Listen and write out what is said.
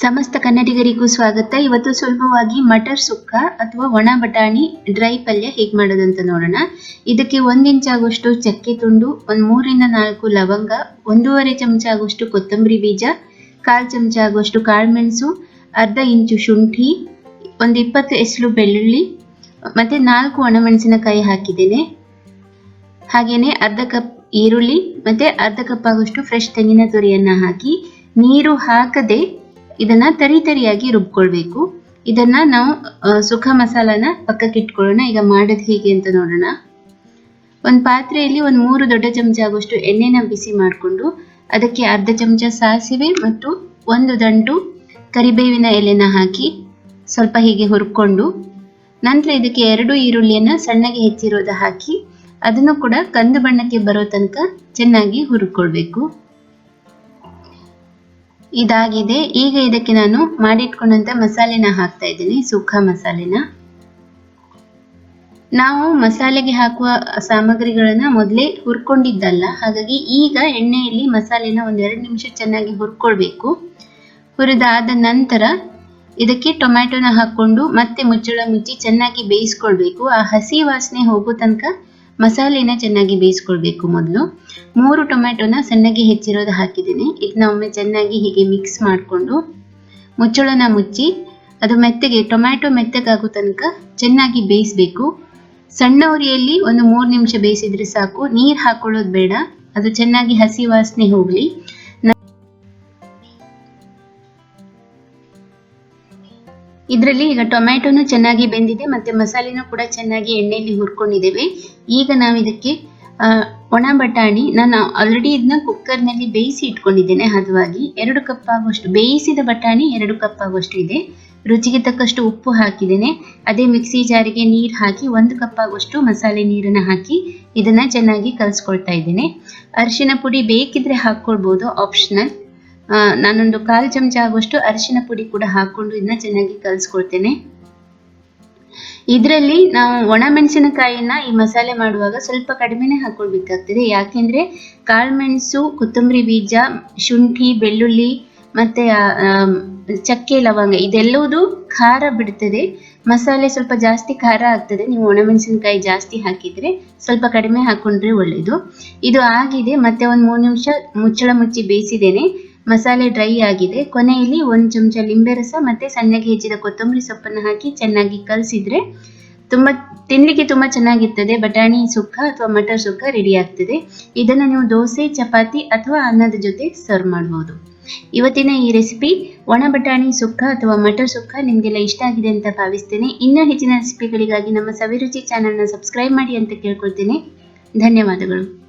ಸಮಸ್ತ ಕನ್ನಡಿಗರಿಗೂ ಸ್ವಾಗತ. ಇವತ್ತು ಸುಲಭವಾಗಿ ಮಟರ್ ಸುಕ್ಕ ಅಥವಾ ಒಣ ಬಟಾಣಿ ಡ್ರೈ ಪಲ್ಯ ಹೇಗೆ ಮಾಡೋದಂತ ನೋಡೋಣ. ಇದಕ್ಕೆ ಒಂದು ಇಂಚ್ ಆಗುವಷ್ಟು ಚಕ್ಕೆ ತುಂಡು, ಒಂದು ಮೂರಿಂದ ನಾಲ್ಕು ಲವಂಗ, ಒಂದೂವರೆ ಚಮಚ ಆಗುವಷ್ಟು ಕೊತ್ತಂಬರಿ ಬೀಜ, ಕಾಲು ಚಮಚ ಆಗುವಷ್ಟು ಕಾಳುಮೆಣಸು ಅರ್ಧ ಇಂಚು ಶುಂಠಿ, ಒಂದು ಇಪ್ಪತ್ತು ಎಸಳು ಬೆಳ್ಳುಳ್ಳಿ, ಮತ್ತೆ ನಾಲ್ಕು ಒಣಮೆಣಸಿನಕಾಯಿ ಹಾಕಿದ್ದೇನೆ. ಹಾಗೆಯೇ ಅರ್ಧ ಕಪ್ ಈರುಳ್ಳಿ, ಮತ್ತೆ ಅರ್ಧ ಕಪ್ ಆಗುವಷ್ಟು ಫ್ರೆಶ್ ತೆಂಗಿನ ತುರಿಯನ್ನು ಹಾಕಿ, ನೀರು ಹಾಕದೆ ಇದನ್ನ ತರಿ ತರಿಯಾಗಿ ರುಬ್ಕೊಳ್ಬೇಕು. ಇದನ್ನ ನಾವು ಸುಖ ಮಸಾಲಾನ ಪಕ್ಕಕ್ಕೆ ಇಟ್ಕೊಳ್ಳೋಣ. ಈಗ ಮಾಡೋದು ಹೇಗೆ ಅಂತ ನೋಡೋಣ. ಒಂದು ಪಾತ್ರೆಯಲ್ಲಿ ಒಂದು ಮೂರು ದೊಡ್ಡ ಚಮಚ ಆಗುವಷ್ಟು ಎಣ್ಣೆನ ಬಿಸಿ ಮಾಡಿಕೊಂಡು, ಅದಕ್ಕೆ ಅರ್ಧ ಚಮಚ ಸಾಸಿವೆ ಮತ್ತು ಒಂದು ದಂಟು ಕರಿಬೇವಿನ ಎಲೆನ ಹಾಕಿ ಸ್ವಲ್ಪ ಹೀಗೆ ಹುರ್ಕೊಂಡು, ನಂತರ ಇದಕ್ಕೆ ಎರಡು ಈರುಳ್ಳಿಯನ್ನ ಸಣ್ಣಗೆ ಹೆಚ್ಚಿರೋದ ಹಾಕಿ, ಅದನ್ನು ಕೂಡ ಕಂದು ಬಣ್ಣಕ್ಕೆ ಬರೋ ತನಕ ಚೆನ್ನಾಗಿ ಹುರ್ಕೊಳ್ಬೇಕು. ಇದಾಗಿದೆ. ಈಗ ಇದಕ್ಕೆ ನಾನು ಮಾಡಿಟ್ಕೊಂಡಂತ ಮಸಾಲೆನ ಹಾಕ್ತಾ ಇದ್ದೀನಿ ಸುಕ್ಕ ಮಸಾಲೆನ. ನಾವು ಮಸಾಲೆಗೆ ಹಾಕುವ ಸಾಮಗ್ರಿಗಳನ್ನ ಮೊದಲೇ ಹುರ್ಕೊಂಡಿದ್ದಲ್ಲ, ಹಾಗಾಗಿ ಈಗ ಎಣ್ಣೆಯಲ್ಲಿ ಮಸಾಲೆನ ಒಂದೆರಡು ನಿಮಿಷ ಚೆನ್ನಾಗಿ ಹುರ್ಕೊಳ್ಬೇಕು. ಹುರಿದಾದ ನಂತರ ಇದಕ್ಕೆ ಟೊಮ್ಯಾಟೊನ ಹಾಕೊಂಡು ಮತ್ತೆ ಮುಚ್ಚಳ ಮುಚ್ಚಿ ಚೆನ್ನಾಗಿ ಬೇಯಿಸ್ಕೊಳ್ಬೇಕು. ಆ ಹಸಿ ವಾಸನೆ ಹೋಗೋ ತನಕ ಮಸಾಲೆನ ಚೆನ್ನಾಗಿ ಬೇಯಿಸ್ಕೊಳ್ಬೇಕು ಮೊದಲು. ಮೂರು ಟೊಮೆಟೊನ ಸಣ್ಣಗೆ ಹೆಚ್ಚಿರೋದು ಹಾಕಿದ್ದೀನಿ. ಇದನ್ನ ಒಮ್ಮೆ ಚೆನ್ನಾಗಿ ಹೀಗೆ ಮಿಕ್ಸ್ ಮಾಡಿಕೊಂಡು ಮುಚ್ಚಳನ ಮುಚ್ಚಿ ಅದು ಮೆತ್ತಗೆ, ಟೊಮ್ಯಾಟೊ ಮೆತ್ತಗಾಗೋ ತನಕ ಚೆನ್ನಾಗಿ ಬೇಯಿಸ್ಬೇಕು. ಸಣ್ಣ ಉರಿಯಲ್ಲಿ ಒಂದು ಮೂರು ನಿಮಿಷ ಬೇಯಿಸಿದ್ರೆ ಸಾಕು. ನೀರು ಹಾಕೊಳ್ಳೋದು ಬೇಡ. ಅದು ಚೆನ್ನಾಗಿ ಹಸಿ ವಾಸನೆ ಹೋಗ್ಲಿ. ಇದರಲ್ಲಿ ಈಗ ಟೊಮ್ಯಾಟೊನು ಚೆನ್ನಾಗಿ ಬೆಂದಿದೆ ಮತ್ತೆ ಮಸಾಲೆನೂ ಕೂಡ ಚೆನ್ನಾಗಿ ಎಣ್ಣೆಯಲ್ಲಿ ಹುರ್ಕೊಂಡಿದ್ದೇವೆ. ಈಗ ನಾವು ಇದಕ್ಕೆ ಒಣ ಬಟಾಣಿ, ನಾನು ಆಲ್ರೆಡಿ ಇದನ್ನ ಕುಕ್ಕರ್ನಲ್ಲಿ ಬೇಯಿಸಿ ಇಟ್ಕೊಂಡಿದ್ದೇನೆ ಹದವಾಗಿ. ಎರಡು ಕಪ್ ಆಗುವಷ್ಟು, ಬೇಯಿಸಿದ ಬಟಾಣಿ ಎರಡು ಕಪ್ ಆಗುವಷ್ಟು ಇದೆ. ರುಚಿಗೆ ತಕ್ಕಷ್ಟು ಉಪ್ಪು ಹಾಕಿದ್ದೇನೆ. ಅದೇ ಮಿಕ್ಸಿ ಜಾರಿಗೆ ನೀರು ಹಾಕಿ ಒಂದು ಕಪ್ ಆಗುವಷ್ಟು ಮಸಾಲೆ ನೀರನ್ನು ಹಾಕಿ ಇದನ್ನ ಚೆನ್ನಾಗಿ ಕಲಿಸ್ಕೊಳ್ತಾ ಇದ್ದೇನೆ. ಅರಿಶಿನ ಪುಡಿ ಬೇಕಿದ್ರೆ ಹಾಕ್ಕೊಳ್ಬೋದು ಆಪ್ಷನಲ್ ನಾನೊಂದು ಕಾಲು ಚಮಚ ಆಗುವಷ್ಟು ಅರಿಶಿನ ಪುಡಿ ಕೂಡ ಹಾಕೊಂಡು ಇದನ್ನ ಚೆನ್ನಾಗಿ ಕಲಿಸ್ಕೊಳ್ತೇನೆ. ಇದರಲ್ಲಿ ನಾವು ಒಣ ಮೆಣಸಿನಕಾಯಿನ ಈ ಮಸಾಲೆ ಮಾಡುವಾಗ ಸ್ವಲ್ಪ ಕಡಿಮೆನೇ ಹಾಕೊಳ್ಬೇಕಾಗ್ತದೆ. ಯಾಕೆಂದ್ರೆ ಕಾಳುಮೆಣಸು, ಕೊತ್ತಂಬರಿ ಬೀಜ, ಶುಂಠಿ, ಬೆಳ್ಳುಳ್ಳಿ ಮತ್ತೆ ಚಕ್ಕೆ, ಲವಂಗ ಇದೆಲ್ಲವುದು ಖಾರ ಬಿಡ್ತದೆ. ಮಸಾಲೆ ಸ್ವಲ್ಪ ಜಾಸ್ತಿ ಖಾರ ಆಗ್ತದೆ. ನೀವು ಒಣಮೆಣಸಿನಕಾಯಿ ಜಾಸ್ತಿ ಹಾಕಿದ್ರೆ ಸ್ವಲ್ಪ ಕಡಿಮೆ ಹಾಕೊಂಡ್ರೆ ಒಳ್ಳೆಯದು ಇದು ಆಗಿದೆ. ಮತ್ತೆ ಒಂದು ಮೂರು ನಿಮಿಷ ಮುಚ್ಚಳ ಮುಚ್ಚಿ ಬೇಯಿಸಿದ್ದೇನೆ. ಮಸಾಲೆ ಡ್ರೈ ಆಗಿದೆ. ಕೊನೆಯಲ್ಲಿ ಒಂದು ಚಮಚ ಲಿಂಬೆ ರಸ ಮತ್ತೆ ಸಣ್ಣಗೆ ಹೆಚ್ಚಿದ ಕೊತ್ತಂಬರಿ ಸೊಪ್ಪನ್ನು ಹಾಕಿ ಚೆನ್ನಾಗಿ ಕಲಸಿದ್ರೆ ತುಂಬಾ, ತಿನ್ಲಿಕ್ಕೆ ತುಂಬಾ ಚೆನ್ನಾಗಿರ್ತದೆ. ಬಟಾಣಿ ಸುಕ್ಕ ಅಥವಾ ಮಟರ್ ಸುಕ್ಕ ರೆಡಿ ಆಗ್ತದೆ. ಇದನ್ನ ನೀವು ದೋಸೆ, ಚಪಾತಿ ಅಥವಾ ಅನ್ನದ ಜೊತೆ ಸರ್ವ್ ಮಾಡಬಹುದು ಇವತ್ತಿನ ಈ ರೆಸಿಪಿ ಒಣ ಬಟಾಣಿ ಸುಕ್ಕ ಅಥವಾ ಮಟರ್ ಸುಕ್ಕ ನಿಮಗೆಲ್ಲ ಇಷ್ಟ ಆಗಿದೆ ಅಂತ ಭಾವಿಸ್ತೇನೆ. ಇನ್ನೂ ಹೆಚ್ಚಿನ ರೆಸಿಪಿಗಳಿಗಾಗಿ ನಮ್ಮ ಸವಿರುಚಿ ಚಾನೆಲ್ನ ಸಬ್ಸ್ಕ್ರೈಬ್ ಮಾಡಿ ಅಂತ ಕೇಳ್ಕೊಳ್ತೇನೆ. ಧನ್ಯವಾದಗಳು.